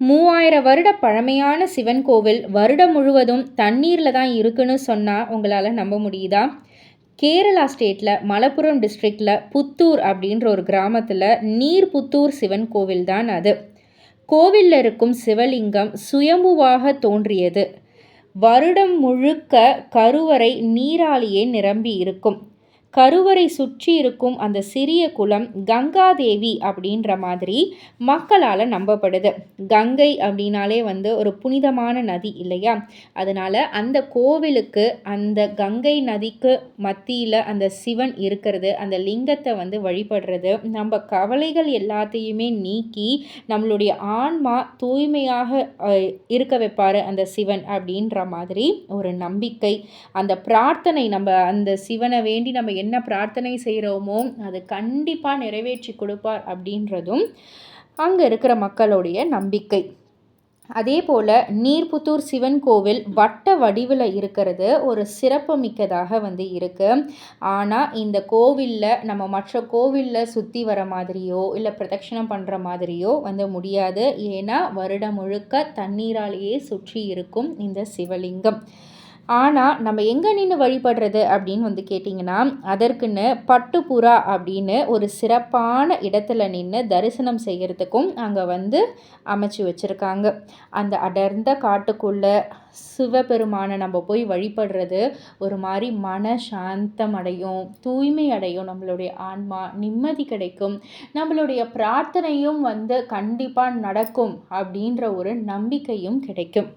மூவாயிரம் வருட பழமையான சிவன் கோவில் வருடம் முழுவதும் தண்ணீரில் தான் இருக்குன்னு சொன்னால் உங்களால் நம்ப முடியுதா? கேரளா ஸ்டேட்டில் மலப்புரம் டிஸ்ட்ரிக்டில் புத்தூர் அப்படின்ற ஒரு கிராமத்தில் நீர் புத்தூர் சிவன் கோவில் தான் அது. கோவிலில் இருக்கும் சிவலிங்கம் சுயம்புவாக தோன்றியது. வருடம் முழுக்க கருவறை நீராலியே நிரம்பி இருக்கும். கருவறை சுற்றி இருக்கும் அந்த சிறிய குளம் கங்காதேவி அப்படின்ற மாதிரி மக்களால் நம்பப்படுது. கங்கை அப்படின்னாலே வந்து ஒரு புனிதமான நதி இல்லையா? அதனால் அந்த கோவிலுக்கு அந்த கங்கை நதிக்கு மத்தியில் அந்த சிவன் இருக்கிறது அந்த லிங்கத்தை வந்து வழிபடுறது நம்ம கவலைகள் எல்லாத்தையுமே நீக்கி நம்மளுடைய ஆன்மா தூய்மையாக இருக்க வைப்பார் அந்த சிவன் அப்படின்ற மாதிரி ஒரு நம்பிக்கை அந்த பிரார்த்தனை நம்ம அந்த சிவனை வேண்டி நம்ம என்ன பிரார்த்தனை செய்கிறோமோ அது கண்டிப்பாக நிறைவேற்றி கொடுப்பார் அப்படின்றதும் அங்கே இருக்கிற மக்களுடைய நம்பிக்கை. அதே போல் நீர்புத்தூர் சிவன் கோவில் வட்ட வடிவில் இருக்கிறது ஒரு சிறப்பு மிக்கதாக வந்து இருக்குது ஆனால் இந்த கோவிலில் நம்ம மற்ற கோவிலில் சுற்றி வர மாதிரியோ இல்லை பிரதட்சணம் பண்ணுற மாதிரியோ வந்து முடியாது. ஏன்னா வருடம் முழுக்க தண்ணீராலேயே சுற்றி இருக்கும் இந்த சிவலிங்கம். ஆனால் நம்ம எங்கே நின்று வழிபடுறது அப்படின்னு வந்து கேட்டிங்கன்னா அதற்குன்னு பட்டுப்புறா அப்படின்னு ஒரு சிறப்பான இடத்துல நின்று தரிசனம் செய்கிறதுக்கும் அங்கே வந்து அமைச்சு வச்சுருக்காங்க. அந்த அடர்ந்த காட்டுக்குள்ளே சிவபெருமானை நம்ம போய் வழிபடுறது ஒரு மாதிரி மன சாந்தம் அடையும் தூய்மை அடையும் நம்மளுடைய ஆன்மா நிம்மதி கிடைக்கும் நம்மளுடைய பிரார்த்தனையும் வந்து கண்டிப்பாக நடக்கும் அப்படின்ற ஒரு நம்பிக்கையும் கிடைக்கும்.